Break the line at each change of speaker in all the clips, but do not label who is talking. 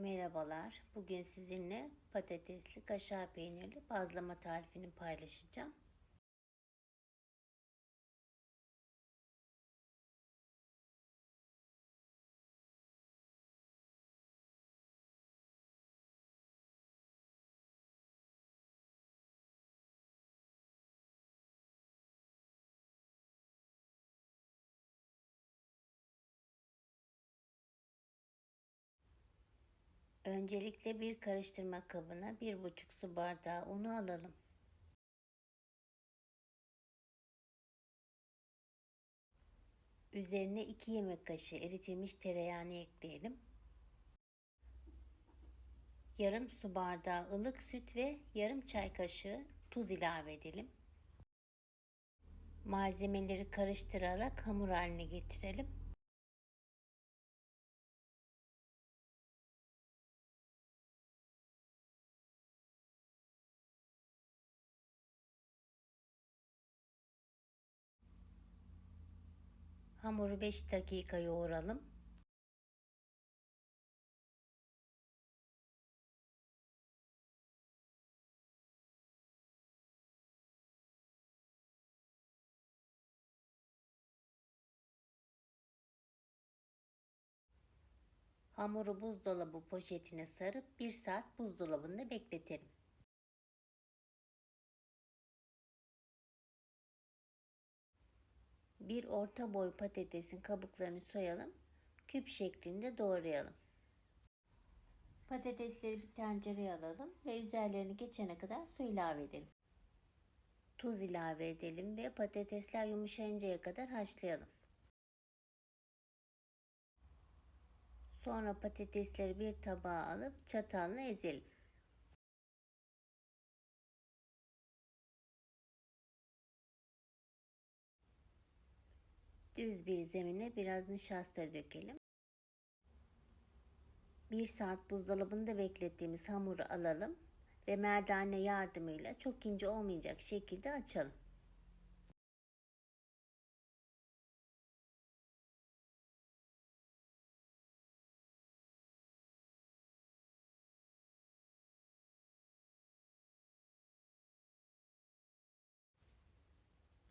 Merhabalar. Bugün sizinle patatesli kaşar peynirli bazlama tarifini paylaşacağım. Öncelikle bir karıştırma kabına bir buçuk su bardağı unu alalım. Üzerine 2 yemek kaşığı eritilmiş tereyağını ekleyelim. Yarım su bardağı ılık süt ve yarım çay kaşığı tuz ilave edelim. Malzemeleri karıştırarak hamur haline getirelim. Hamuru 5 dakika yoğuralım. Hamuru buzdolabı poşetine sarıp 1 saat buzdolabında bekletelim. Bir orta boy patatesin kabuklarını soyalım. Küp şeklinde doğrayalım. Patatesleri bir tencereye alalım ve üzerlerini geçene kadar su ilave edelim. Tuz ilave edelim ve patatesler yumuşayıncaya kadar haşlayalım. Sonra patatesleri bir tabağa alıp çatalla ezelim. Düz bir zemine biraz nişasta dökelim. Bir saat buzdolabında beklettiğimiz hamuru alalım ve merdane yardımıyla çok ince olmayacak şekilde açalım.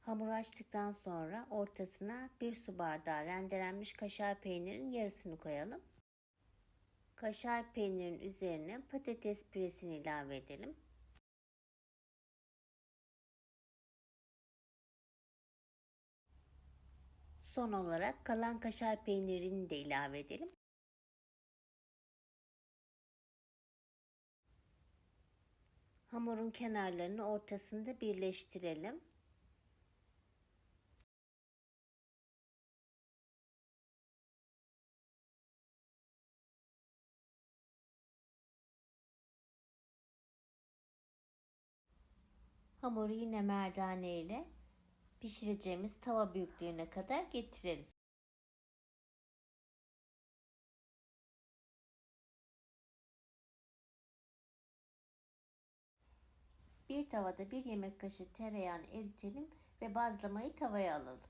Hamuru açtıktan sonra ortasına bir su bardağı rendelenmiş kaşar peynirin yarısını koyalım. Kaşar peynirin üzerine patates püresini ilave edelim. Son olarak kalan kaşar peynirini de ilave edelim. Hamurun kenarlarını ortasında birleştirelim. Hamuru yine merdane ile pişireceğimiz tava büyüklüğüne kadar getirelim. Bir tavada bir yemek kaşığı tereyağını eritelim ve bazlamayı tavaya alalım.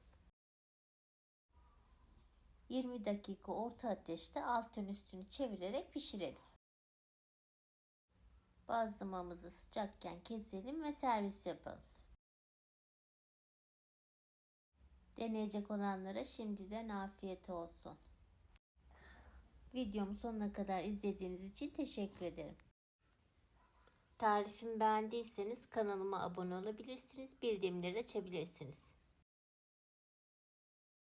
20 dakika orta ateşte altın üstünü çevirerek pişirelim. Bazlamamızı sıcakken keselim ve servis yapalım. Deneyecek olanlara şimdiden afiyet olsun. Videomu sonuna kadar izlediğiniz için teşekkür ederim. Tarifimi beğendiyseniz kanalıma abone olabilirsiniz, bildirimleri açabilirsiniz.